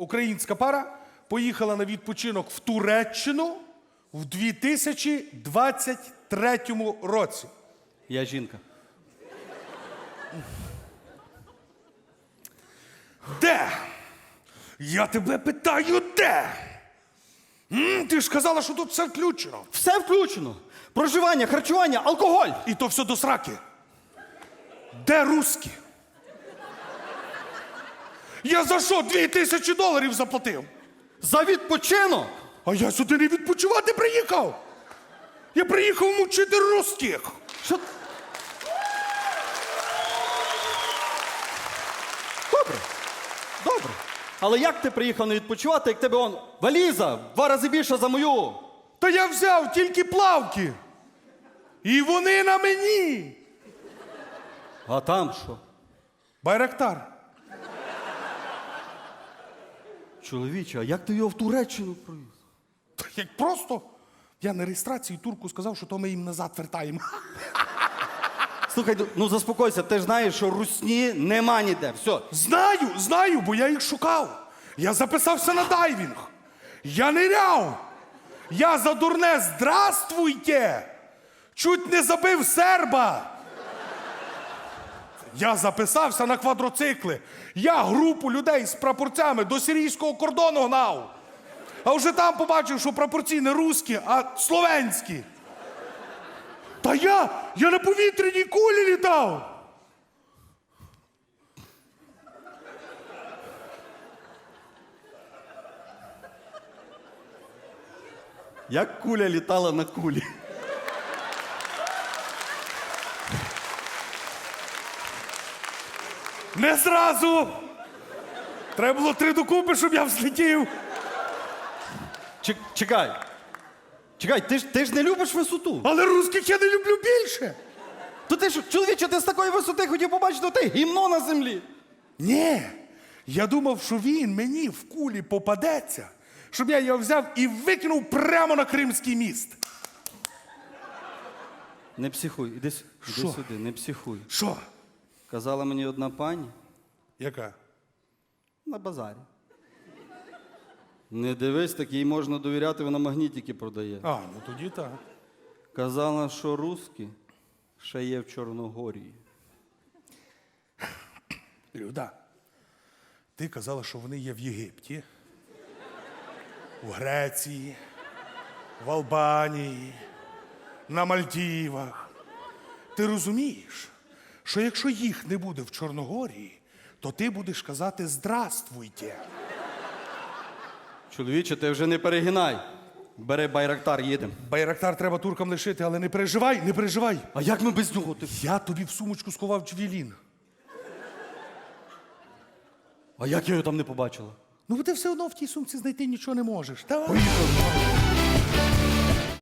українська пара поїхала на відпочинок в Туреччину в 2023 році. Я жінка. Де? Я тебе питаю, де? М, ти ж казала, що тут все включено. Все включено. Проживання, харчування, алкоголь. І то все до сраки. Де русські? Я за що дві тисячі доларів заплатив? За відпочинок. А я сюди не відпочивати приїхав. Я приїхав мучити русських. Що? Добре. Добре. Але як ти приїхав не відпочивати, як тебе он валіза в два рази більша за мою? Та я взяв тільки плавки. І вони на мені. А там що? Байрактар. Чоловіче, а як ти його в Туреччину привіз? Та як просто. Я на реєстрації турку сказав, що то ми їм назад вертаємо. Слухай, ну заспокойся, ти ж знаєш, що русні нема ніде. Все. Знаю, знаю, бо я їх шукав. Я записався на дайвінг. Я ниряв. Я за дурне здравствуйте. Чуть не забив серба. Я записався на квадроцикли. Я групу людей з прапорцями до сирійського кордону гнав. А вже там побачив, що прапорці не руські, а словенські. Та я, я на повітряній кулі літав. Як куля літала на кулі. Не зразу. Треба було три докупи, щоб я взлетів. Чек- Чекай. Чекай, ти ж, ти ж не любиш висоту. Але русських я не люблю більше. То ти ж, чоловіче, ти з такої висоти хотів побачити ти гімно на землі. Ні. Я думав, що він мені в кулі попадеться, щоб я його взяв і викинув прямо на Кримський міст. Не психуй, іди, с- іди Що? сюди, не психуй. Що? Казала мені одна пані Яка? на базарі. Не дивись, так їй можна довіряти, вона магнітики продає. А, ну тоді так. Казала, що русські ще є в Чорногорії. Люда, ти казала, що вони є в Єгипті, в Греції, в Албанії, на Мальдівах. Ти розумієш, що якщо їх не буде в Чорногорії, то ти будеш казати здравствуйте. Чоловіче, ти вже не перегинай. Бери байрактар, їдемо. Байрактар треба туркам лишити, але не переживай, не переживай. А як ми без нього? Ти... Я тобі в сумочку сховав джвелін. А як я його там не побачила? Ну, бо ти все одно в тій сумці знайти нічого не можеш. Давай. Поїхали.